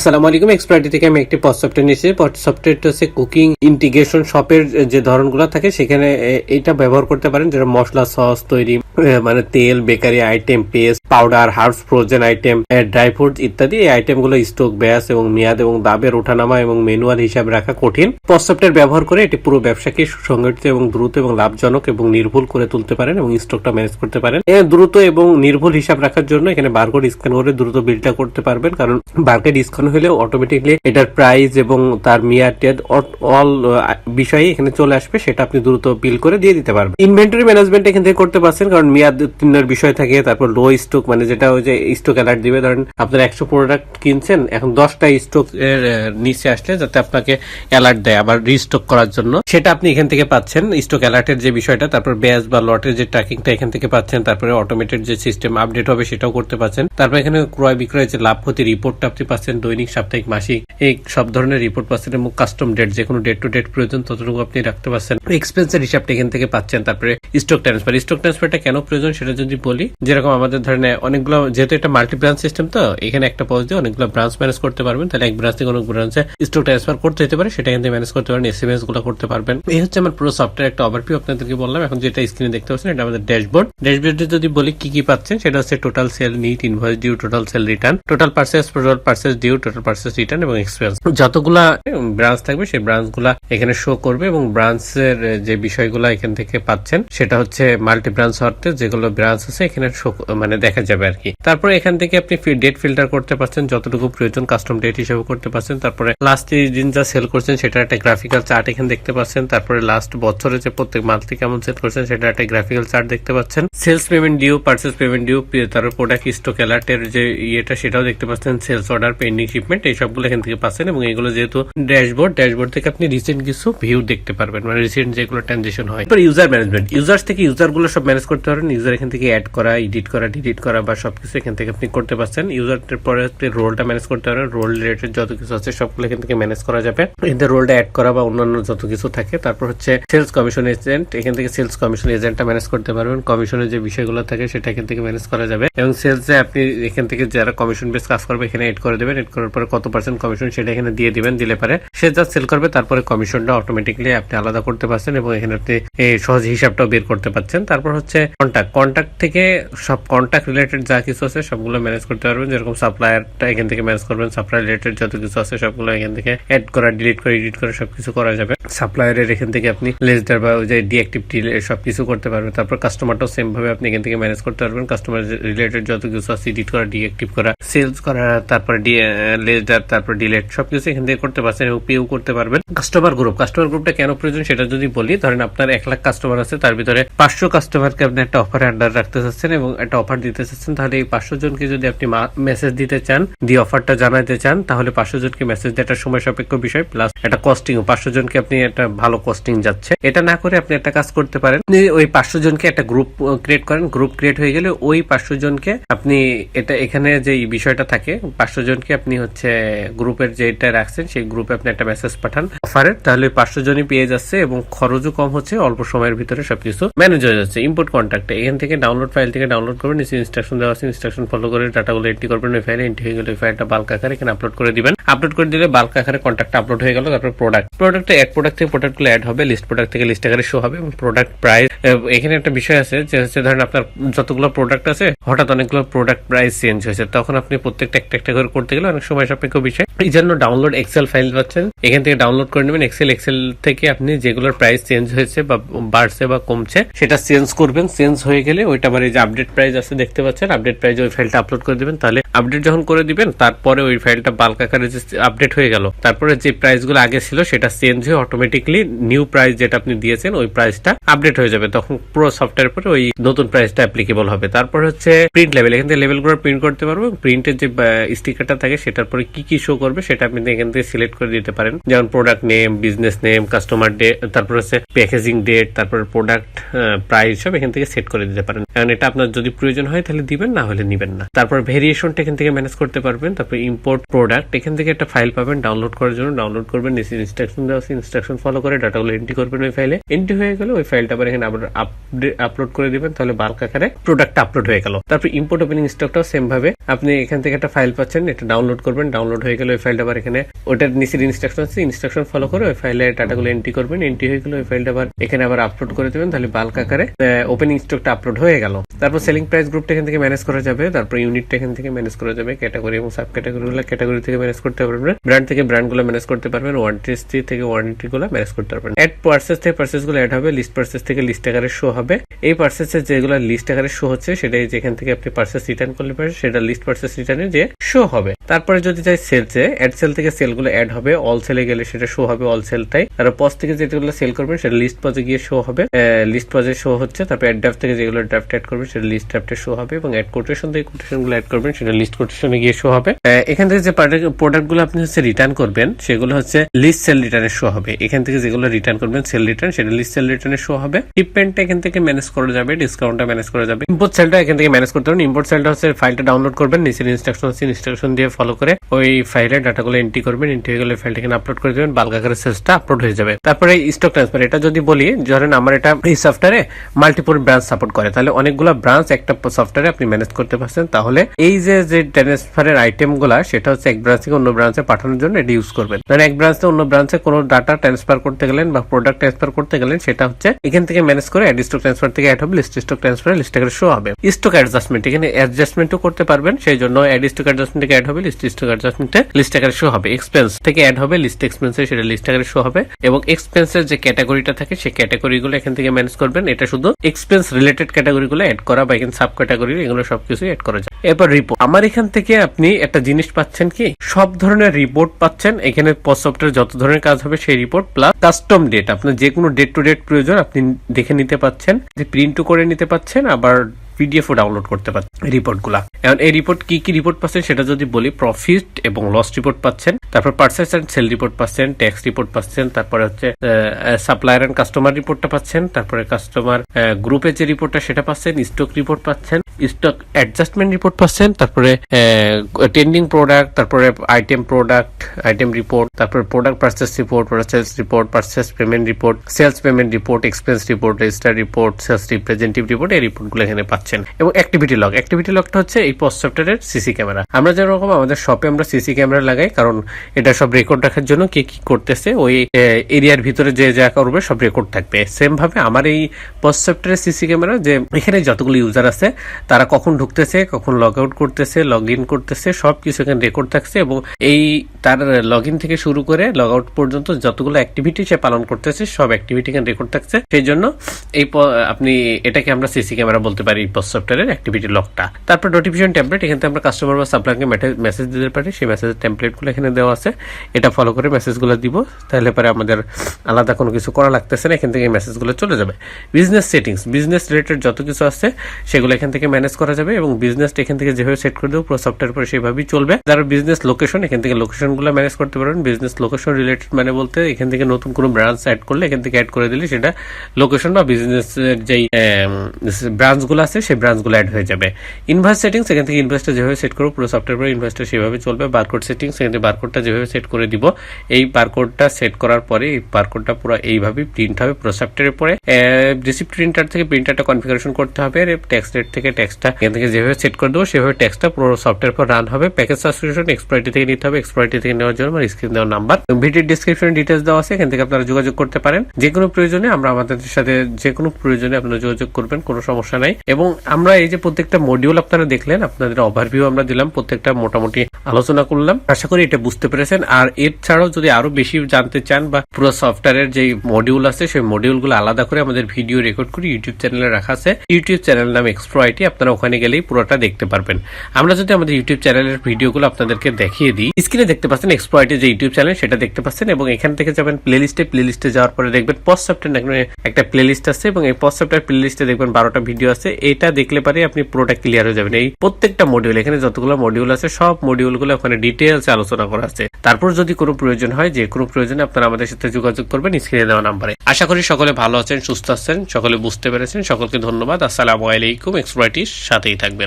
আসসালামু আলাইকুম এক্সপার্টি থেকে আমি একটি পড সফটওয়্যার নিয়েছি পড সফটওয়্যারটা হচ্ছে কুকিং ইন্টিগ্রেশন শপের যে ধরনগুলো থাকে, সেখানে এটা ব্যবহার করতে পারেন। যেটা মশলা সস তৈরি মানে তেল bakery item paste powder herbs frozen item dry fruit ইত্যাদি। এই আইটেমগুলো স্টক ব্যাস এবং মেয়াদ এবং দাবের ওঠানামা এবং ম্যানুয়াল হিসাবে রাখা কঠিন। পড সফটওয়্যার ব্যবহার করে এটি পুরো ব্যবসাকে সুসংগঠিত এবং দ্রুত এবং লাভজনক এবং নির্ভুল করে তুলতে পারেন এবং স্টকটা ম্যানেজ করতে পারেন। দ্রুত এবং নির্ভুল হিসাব রাখার জন্য এখানে বারকোড স্ক্যান করে দ্রুত বিলটা করতে পারবেন। কারণ বারকোড স্ক্যান হলে অটোমেটিকলি এটার প্রাইস এবং তার মেয়াদ অল বিষয়ে এখানে চলে আসবে, সেটা আপনি দ্রুত বিল করে দিয়ে দিতে পারবেন। ইনভেন্টরি ম্যানেজমেন্ট এখান থেকে করতে পারছেন, কারণ মেয়াদ উত্তীর্ণের বিষয় থাকে, তারপর লো স্টক মানে যেটা ওই যে স্টক অ্যালার্ট দিবে, ধরেন আপনার একশো প্রোডাক্ট কিনছেন, এখন দশটা স্টক এর নিচে আসলে যাতে আপনাকে অ্যালার্ট দেয় আবার রিস্টক করার জন্য। সেটা আপনি এখান থেকে পাচ্ছেন স্টক অ্যালার্টের যে বিষয়টা, তারপর ব্যাস বা লটের যে ট্র্যাকিংটা এখান থেকে পাচ্ছেন, তারপরে অটোমেটেড যে সিস্টেম আপডেট হবে সেটাও করতে পাচ্ছেন। তারপর এখানে ক্রয় বিক্রয় যে লাভ ক্ষতি রিপোর্টটা আপনি পাচ্ছেন, দৈনিক সাপ্তাহিক, মাসিক, এই সব ধরনের রিপোর্ট পাচ্ছেন এবং কাস্টম ডেট যে কোনো ডেট টু ডেট প্রয়োজন ততটুকু আপনি রাখতে পারছেন। এক্সপেন্সের হিসাবটা এখান থেকে পাচ্ছেন, তারপরে স্টক ট্রান্সফার স্টক ট্রান্সফারটা কেন প্রয়োজন সেটা যদি বলি, যেরকম আমাদের ধরেন অনেকগুলো, যেহেতু এটা মাল্টি ব্রাঞ্চ সিস্টেম তো, এখানে একটা পজ দিয়ে অনেকগুলো ব্রাঞ্চ ম্যানেজ করতে পারবেন। তাহলে এক ব্রাঞ্চ থেকে অনেক ব্রাঞ্চে স্টক ট্রান্সফার করতে হতে পারে, সেটা থেকে ম্যানেজ করতে পারেন এসএমএসগুলো করতে পারবেন। এই হচ্ছে আমার পুরো সফটওয়্যার একটা ওভারভিউ আপনাদেরকে বললাম। এখন যেটা স্ক্রিনে দেখতে পাচ্ছেন, এটা আমাদের ড্যাশবোর্ড ড্যাশবোর্ডে যদি বলি, কি কি পাচ্ছেন, সেটা হচ্ছে total sale net invoice due total sale return total purchase total purchase due total purchase return এবং এক্সপেন্স যতগুলা ব্রাঞ্চ থাকবে, সেই ব্রাঞ্চগুলা এখানে শো করবে এবং ব্রাঞ্চের যে বিষয়গুলো এখান থেকে পাচ্ছেন, সেটা হচ্ছে মাল্টি ব্রাঞ্চ অর্থে যেগুলো ব্রাঞ্চ আছে, এখানে মানে দেখা যাবে আর কি। তারপরে এখান থেকে আপনি ডেট ফিল্টার করতে পারছেন, যতটুকু প্রয়োজন কাস্টম ডেট হিসেবে করতে পারছেন। তারপরে লাস্ট দিন যা সেল করছেন, সেটা একটা গ্রাফিক্যাল চার্ট এখানে দেখতে পাচ্ছেন। তারপরে লাস্ট বছরে যে প্রত্যেক মান্থলি কেমন সেল করছেন, সেটা একটা গ্রাফিক্যাল চার্ট দেখতে পাচ্ছেন। Sales payment due purchase payment due তারপর প্রোডাক্ট স্টক অ্যালার্টের যে ইয়েটা, সেটাও দেখতে পাচ্ছেন। সেলস অর্ডার পেন্ডিং শিপমেন্ট এই সবগুলো এখান থেকে পাচ্ছেন এবং এগুলো যেহেতু ড্যাশবোর্ড ড্যাশবোর্ড থেকে আপনি রিসেন্ট কিছু ভিউ দেখতে পারবেন। মানে রিসেন্ট যেগুলো ট্রানজেকশন হয়। এরপর ইউজার ম্যানেজমেন্ট ইউজার থেকে ইউজারগুলো সব ম্যানেজ করতে পারেন। ইউজার এখান থেকে অ্যাড করা এডিট করা ডিলিট করা বা সবকিছু এখান থেকে আপনি করতে পারছেন। ইউজারের পরে আপনি রোলটা ম্যানেজ করতে পারেন। রোল রিলেটেড যত কিছু আছে সবগুলো এখান থেকে ম্যানেজ করা যাবে। এখান রোলটা অ্যাড করা বা অন্যান্য যত কিছু থাকে, তারপর হচ্ছে সেলস কমিশন এজেন্ট এখান থেকে সেলস কমিশন এজেন্টটা ম্যানেজ করতে পারবেন। কমিশনের যে বিষয়গুলো থাকে, সেটা এখান থেকে ম্যানেজ করা যাবে। এবং সেলসে আপনি এখান থেকে যারা কমিশন বেস কাজ করবে, এখানে এড করে দেবেন। এড করার পরে কত পার্সেন্ট কমিশন সেটা এখানে দিয়ে দিবেন, দিলে পারে সে যা সেল করবে তারপরে কমিশনটা অটোমেটিকলি আপনি আলাদা করতে পারছেন এবং এখানে আপনি সহজ হিসাবটাও বের করতে পারছেন। তারপর হচ্ছে কন্ট্যাক্ট কন্ট্যাক্ট থেকে সব কন্ট্যাক্ট রিলেটেড যা কিছু আছে সবগুলো ম্যানেজ করতে পারবেন। যেরকম সাপ্লায়ারটা এখান থেকে ম্যানেজ করবেন সাপ্লাই রিলেটেড যত কিছু আছে সবগুলো এখান থেকে অ্যাড করা ডিলিট করে এডিট করে সবকিছু করা যাবে। সাপ্লায়ারের এখান থেকে আপনি লেসডার বা ওই যে ডিঅ্যাক্টিভ সবকিছু করতে পারবেন। তারপর কাস্টমারটাও সেম ভাবে আপনি এখান থেকে ম্যানেজ করতে পারবেন। কাস্টমার রিলেটেড যত কিছু আছে এডিট করা ডিঅ্যাক্টিভ করা সেলস করা, তারপরে লেসডার তারপর ডিলেট সবকিছু এখান থেকে করতে পারছেন এবং পেও করতে পারবেন। কাস্টমার গ্রুপ কাস্টমার গ্রুপটা কেন প্রয়োজন সেটা যদি বলি, ধরেন আপনার এক লাখ কাস্টমার আছে, তার ভিতরে পাঁচশো কাস্টমারকে আপনি একটা অফারে আন্ডার রাখতে চাচ্ছেন এবং একটা অফার দিতে চাচ্ছেন, তাহলে এই পাঁচশো জনকে যদি আপনি মেসেজ দিতে চান, দিয়ে অফারটা জানাতে চান, তাহলে পাঁচশো জনকে মেসেজ একটা সময় সাপেক্ষ বিষয় প্লাস একটা কস্টিং পাঁচশো জনকে আপনি একটা ভালো কস্টিং যাচ্ছে। এটা না করে আপনি একটা কাজ করতে পারেন ওই পাঁচশো জনকে একটা গ্রুপ ক্রিয়েট করেন গ্রুপ ক্রিয়েট হয়ে গেলে ওই পাঁচশো জনকে আপনি এটা, এখানে যে বিষয়টা থাকে, পাঁচশো জনকে আপনি হচ্ছে গ্রুপের যেটা রাখছেন, সেই গ্রুপে আপনি একটা মেসেজ পাঠান। অফারের তাহলে পাঁচশো জনই পেয়ে যাচ্ছে এবং খরচও কম হচ্ছে, অল্প সময়ের ভিতরে সবকিছু ম্যানেজ হয়ে যাচ্ছে। ইম্পোর্ট কন্ট্যাক্ট এখান থেকে ডাউনলোড ফাইল থেকে ডাউনলোড করবেন নিচে ইনস্ট্রাকশন দেওয়া আছে ইনস্ট্রাকশন ফলো করে ডাটাগুলো এন্ট্রি করবেন, ওই ফাইলে এন্ট্রি হয়ে গেলে ওই ফাইলটা বাল্ক আকারে এখানে আপলোড করে দিবেন। আপলোড করে দিলে বাল্ক আকারে কন্ট্যাক্ট আপলোড হয়ে গেল, তারপর প্রোডাক্ট প্রোডাক্টে এক প্রোডাক্ট থেকে প্রোডাক্টগুলো অ্যাড হবে লিস্ট প্রোডাক্ট থেকে লিস্ট আকারে শো হবে এবং প্রোডাক্ট প্রাইস এখানে একটা বিষয় আছে যে হচ্ছে ধরেন আপনার যতগুলো প্রোডাক্ট আছে, হঠাৎ অনেকগুলো প্রোডাক্ট প্রাইস চেঞ্জ হয়েছে। তখন আপনি প্রত্যেকটা একটা একটা করে করতে গেলে অনেক সময় সাপেক্ষ বিষয় এই জন্য ডাউনলোড এক্সেল ফাইল পাচ্ছেন। এখান থেকে ডাউনলোড করে নেবেন। এক্সেল এক্সেল থেকে আপনি যেগুলোর প্রাইস চেঞ্জ হয়েছে বা বাড়ছে বা কমছে, সেটা চেঞ্জ করবেন। চেঞ্জ হয়ে গেলে ওইটা আবার এই যে আপডেট প্রাইস আছে, দেখতে পাচ্ছেন। আপডেট প্রাইস ওই ফাইলটা আপলোড করে দিবেন। তাহলে আপডেট যখন করে দিবেন, তারপরে ওই ফাইলটা বাল্ক আকারে যে আপডেট হয়ে গেল, তারপরে যে প্রাইসগুলো আগে ছিল, সেটা চেঞ্জ হয়ে অটোমেটিকলি নিউ প্রাইস যেটা আপনি দিয়েছেন, ওই প্রাইসটা আপডেট হয়ে যাবে। তখন পুরো সফটওয়্যার পরে ওই নতুন প্রাইসটা অ্যাপ্লিকেবল হবে। তারপর হচ্ছে প্রিন্ট লেভেল এখান থেকে লেভেল করে প্রিন্ট করতে পারব। প্রিন্টের যে স্টিকারটা থাকে সেটার পরে কি কি শো করবে সেটা আপনি এখান থেকে সিলেক্ট করে দিতে পারেন। যেমন product name business name customer day তারপর হচ্ছে প্যাকেজিং ডেট তারপর প্রোডাক্ট প্রাইস সব এখান থেকে সেট করে দিতে পারেন। কারণ এটা আপনার যদি প্রয়োজন হয় তাহলে দিবেন, না হলে নিবেন না। তারপর ভেরিয়েশনটা এখান থেকে ম্যানেজ করতে পারবেন। তারপর ইম্পোর্ট প্রোডাক্ট এখান থেকে একটা ফাইল পাবেন ডাউনলোড করার জন্য। ডাউনলোড করবেন, নিচে ইনস্ট্রাকশন দেওয়া আছে ইনস্ট্রাকশন ফলো করে ডাটাগুলো এন্ট্রি করবেন ওই ফাইলে এন্ট্রি হয়ে গেলে ওই ফাইলটা আবার এখানে আবার আপলোড করে দিবেন, তাহলে বাল্ক আকারে প্রোডাক্ট আপলোড হয়ে গেল। তারপর ইম্পোর্ট ওপেনিং স্টকটাও সেম ভাবে। আপনি এখান থেকে একটা ফাইল পাচ্ছেন, এটা ডাউনলোড করবেন ডাউনলোড হয়ে গেলে ওই ফাইলটা আবার এখানে। ওটার নিচের ইনস্ট্রাকশন আছে ইনস্ট্রাকশন ফলো করে ওই ফাইলে ডাটাগুলো এন্ট্রি করবেন এন্ট্রি হয়ে গেলে, ওই ফাইলটা আবার এখানে আবার আপলোড করে দেবেন, তাহলে বাল্ক আকারে ওপেনিং স্টকটা আপলোড হয়ে গেল। তারপর সেলিং প্রাইস গ্রুপটা এখান থেকে ম্যানেজ করা যাবে, তারপর ইউনিটটা এখান থেকে ম্যানেজ করা যাবে ক্যাটাগরি এবং সাব ক্যাটাগরি গুলো ক্যাটাগরি থেকে ম্যানেজ করতে পারবেন ব্র্যান্ড থেকে ব্র্যান্ডগুলো ম্যানেজ করতে পারবেন ওয়ারেন্টি থেকে ওয়ারেন্টি গুলো ম্যানেজ করতে পারবেন। অ্যাড পার্সেস থেকে পার্সেসগুলো অ্যাড হবে লিস্ট পার্সেস থেকে লিস্ট আকারে শো হবে। এই পার্সেসের যেগুলো লিস্ট আকারে শো হচ্ছে, সেটাই যেখান থেকে আপনি পার্সেস রিটার্ন করলে পারেন সেটা লিস্ট পার্সেস রিটার্নে যে শো হবে। তারপরে যদি চাই সেলসে অ্যাড সেল থেকে সেলগুলো অ্যাড হবে অল সেলে গেলে সেটা শো হবে অল সেল সেলটাই আর পজ থেকে যেগুলো সেল করবেন, সেটা লিস্ট পজে গিয়ে শো হবে। লিস্ট পজে শো হচ্ছে, তারপর অ্যাড ড্রাফট থেকে যেগুলো ড্রাফট অ্যাড করবেন সেটা লিস্ট ড্রাফটে শো হবে এবং অ্যাড কোটেশন থেকে কোটেশনগুলো অ্যাড করবেন, সেটা লিস্ট কোটেশনে গিয়ে শো হবে। এখান থেকে যে প্রোডাক্টগুলো আপনি হচ্ছে রিটার্ন করবেন, সেগুলো হচ্ছে লিস্ট সেল রিটার্নে শো হবে। এখান থেকে যেগুলো রিটার্ন করবেন সেল রিটার্ন সেটা লিস্ট সেল রিটার্নে শো হবে। এখান থেকে ম্যানেজ করা যাবে ডিসকাউন্টটা ম্যানেজ করা যাবে। ইম্পোর্ট সেলটা এখান থেকে ম্যানেজ করতে ইম্পোর্ট সেলটা হচ্ছে ফাইলটা ডাউনলোড করবেন, নিচের ইনস্ট্রাকশন ইনস্ট্রাকশন দিয়ে ফলো করে ওই ফাইলে ডাটাগুলো এন্ট্রি করবেন। এন্ট্রি হয়ে গেলে ফাইলটা এখানে আপলোড করে দেবেন বাল্ক আকারে সেলসটা আপলোড হয়ে যাবে। তারপরে স্টক ট্রান্সফার এটা যদি বলি, ধরেন আমার এটা এই সফটওয়্যারে মাল্টিপল ব্রাঞ্চ সাপোর্ট করে। তাহলে অনেকগুলো ব্রাঞ্চ একটা সফটওয়্যারে আপনি ম্যানেজ করতে পারছেন, তাহলে এই যে যে ট্রান্সফারের আইটেমগুলা, সেটা হচ্ছে এক ব্রাঞ্চ থেকে অন্য ব্রাঞ্চে পাঠানোর জন্য এটি ইউজ করবেন। ধরেন এক ব্রাঞ্চ থেকে অন্য ব্রাঞ্চে কোনো ডাটা ট্রান্সফার করতে গেলেন বা প্রোডাক্ট ট্রান্সফার করতে গেলেন, সেটা হচ্ছে এখান থেকে ম্যানেজ করে অ্যাড স্টক ট্রান্সফার থেকে অ্যাড হবে লিস্ট স্টক ট্রান্সফার লিস্ট করে শো হবে। স্টক অ্যাডজাস্টমেন্ট এখানে অ্যাডজাস্টমেন্টও করতে পারবেন, সেই জন্য অ্যাড স্টক অ্যাডজাস্টমেন্ট থেকে অ্যাড হবে লিস্ট স্টক অ্যাডজাস্টমেন্টে লিস্ট আকারে শো হবে। এক্সপেন্স থেকে অ্যাড হবে লিস্ট এক্সপেন্সে সেটা লিস্ট আকারে শো হবে। এবং এক্সপেন্সের যে ক্যাটাগরিটা থাকে, সেই ক্যাটাগরিগুলো এখান থেকে ম্যানেজ করবেন। এটা শুধু এক্সপেন্স রিলেটেড ক্যাটাগরিগুলো অ্যাড করা বা এখানে সাব ক্যাটাগরি এগুলো সবকিছু এড করা যায়। এরপর রিপোর্ট আমার এখান থেকে আপনি একটা জিনিস পাচ্ছেন কি? সব ধরনের রিপোর্ট পাচ্ছেন। এখানে পোস্ট সফটওয়্যার যত ধরনের কাজ হবে সেই রিপোর্ট প্লাস কাস্টম ডেট আপনার যে কোনো ডেট টু ডেট প্রয়োজন আপনি দেখে নিতে পাচ্ছেন। যে প্রিন্টও করে নিতে পাচ্ছেন, আবার পিডিএফও ডাউনলোড করতে পারছেন রিপোর্টগুলা এখন এই রিপোর্ট কি কি রিপোর্ট পাচ্ছেন সেটা যদি বলি প্রফিট এবং লস রিপোর্ট পাচ্ছেন, তারপর পার্সেস অ্যান্ড সেল রিপোর্ট পাচ্ছেন ট্যাক্স রিপোর্ট পাচ্ছেন, তারপরে হচ্ছে সাপ্লায়ার অ্যান্ড কাস্টমার রিপোর্টটা পাচ্ছেন, তারপরে কাস্টমার গ্রুপের যে রিপোর্টটা সেটা পাচ্ছেন স্টক রিপোর্ট পাচ্ছেন স্টক অ্যাডজাস্টমেন্ট রিপোর্ট পাচ্ছেন, তারপরে টেন্ডিং প্রোডাক্ট তারপরে আইটেম প্রোডাক্ট আইটেম রিপোর্ট তারপরে product purchase report sales report purchase payment report sales payment report expense report register report sales representative report এই রিপোর্টগুলো এখানে পাচ্ছেন। এবং অ্যাক্টিভিটি লগ অ্যাক্টিভিটি লগটা হচ্ছে এই পোস্ট সফটওয়্যারের সিসি ক্যামেরা আমরা যেরকম আমাদের শপে আমরা সিসি ক্যামেরা লাগাই, কারণ এটা সব রেকর্ড রাখার জন্য কে কি করতেছে, ওই এরিয়ার ভিতরে যে যা করবে সব রেকর্ড থাকবে। সেম ভাবে আমার এই পোস্ট সফটওয়্যারের সিসি ক্যামেরা যে এখানে যতগুলো ইউজার আছে, তারা কখন ঢুকতেছে, কখন লগ আউট করতেছে লগ ইন করতেছে, সব কিছু এখানে রেকর্ড থাকছে এবং এই তার লগ ইন থেকে শুরু করে লগ আউট পর্যন্ত যতগুলো অ্যাক্টিভিটি সে পালন করতেছে, সব অ্যাক্টিভিটি এখানে রেকর্ড থাকছে। সেই জন্য এই আপনি এটাকে আমরা সিসি ক্যামেরা বলতে পারি পোস্ট সফটওয়্যারের অ্যাক্টিভিটি লকটা তারপর নোটিফিকেশন টেমপ্লেট এখান আমরা কাস্টমার বা সাপ্লাইকে মেসেজ দিতে পারি। সেই মেসেজের টেমপ্লেটগুলো এখানে দেওয়া আছে। এটা ফলো করে মেসেজগুলো দিব। তাহলে পরে আমাদের আলাদা কোনো কিছু করা লাগতেছে না, এখান থেকে এই মেসেজগুলো চলে যাবে। বিজনেস সেটিংস বিজনেস রিলেটেড যত কিছু আছে, সেগুলো এখান থেকে ম্যানেজ করা যাবে এবং বিজনেসটা এখান থেকে যেভাবে সেট করে দেবো, পুরো সফটওয়্যার পরে সেভাবেই চলবে। যারা বিজনেস লোকেশন এখান থেকে লোকেশনগুলো ম্যানেজ করতে পারবেন। বিজনেস লোকেশন রিলেটেড মানে বলতে এখান থেকে নতুন কোনো ব্রাঞ্চ অ্যাড করলে, এখান থেকে অ্যাড করে দিলে সেটা লোকেশন বা বিজনেসের যেই ব্রাঞ্চগুলো আছে সেই ব্রাঞ্চগুলো অ্যাড হয়ে যাবে। ইনভয়েস সেটিংস এখান থেকে ইনভয়েসটা যেভাবে সেট করব, পুরো সফটওয়্যার পরে ইনভয়েসটা সেভাবে চলবে। বারকোড সেটিংস এখান থেকে বারকোডটা যেভাবে সেট করে দিব, এই বারকোডটা সেট করার পরে এই বারকোডটা পুরো এইভাবে প্রিন্ট হবে পুরো সফটওয়্যারের পরে রিসিপ্ট প্রিন্টার থেকে প্রিন্টারটা কনফিগারেশন করতে হবে টেক্সট রেট থেকে টেক্সটটা এখান থেকে যেভাবে সেট করে দেবো, সেভাবে টেক্সটটা পুরো সফটওয়্যার পর রান হবে। প্যাকেজ সাবস্ক্রিপশন এক্সপার্টি থেকে নিতে হবে। এক্সপার্টি থেকে নেওয়ার জন্য আমার স্ক্রিন দেওয়ার নাম্বার ভিডিও ডিসক্রিপশনে ডিটেলস দেওয়া আছে, এখান থেকে আপনারা যোগাযোগ করতে পারেন। যে কোনো প্রয়োজনে আমরা আমাদের সাথে যে কোনো প্রয়োজনে আপনারা যোগাযোগ করবেন, কোনো সমস্যা নাই। এবং আমরা এই যে প্রত্যেকটা মডিউল আপনারা দেখলেন, আপনাদের ওভারভিউ আমরা দিলাম, প্রত্যেকটা মোটামুটি আলোচনা করলাম। আশা করি এটা বুঝতে পেরেছেন। আর এর ছাড়াও যদি আরও বেশি জানতে চান বা পুরো সফটওয়্যারের যে মডিউল আছে, সেই মডিউলগুলো আলাদা করে আমাদের ভিডিও রেকর্ড করে ইউটিউব চ্যানেলে রাখা আছে। ইউটিউব চ্যানেল নাম এক্সপ্রো আইটি আপনারা ওখানে গেলেই পুরোটা দেখতে পারবেন। আমরা যদি আমাদের ইউটিউব চ্যানেলের ভিডিওগুলো আপনাদেরকে দেখিয়ে দিই স্ক্রিনে দেখতে পাচ্ছেন এক্সপ্রো আইটি যে ইউটিউব চ্যানেল সেটা দেখতে পাচ্ছেন এবং এখান থেকে যাবেন প্লে লিস্টে প্লে লিস্টে যাওয়ার পরে দেখবেন পোস্ট সফটওয়্যার একটা প্লে লিস্ট আছে এবং এই পোস্ট সফটওয়্যার প্লে লিস্টে দেখবেন বারোটা ভিডিও আছে। এটা দেখলে পারে আপনি পুরোটা ক্লিয়ার হয়ে যাবেন। এই প্রত্যেকটা মডিউল এখানে যতগুলো মডিউল আছে, সব মডিউলগুলো ওখানে ডিটেলস আলোচনা করা আছে। তারপর যদি কোনো প্রয়োজন হয়, যে কোনো প্রয়োজনে আপনারা আমাদের সাথে যোগাযোগ করবেন স্ক্রিনে দেওয়া নাম্বারে। আশা করি সকলে ভালো আছেন, সুস্থ আছেন, সকলে বুঝতে পেরেছেন। সকলকে ধন্যবাদ। আসসালামু আলাইকুম এক্সপ্রাইটির সাথেই থাকবেন।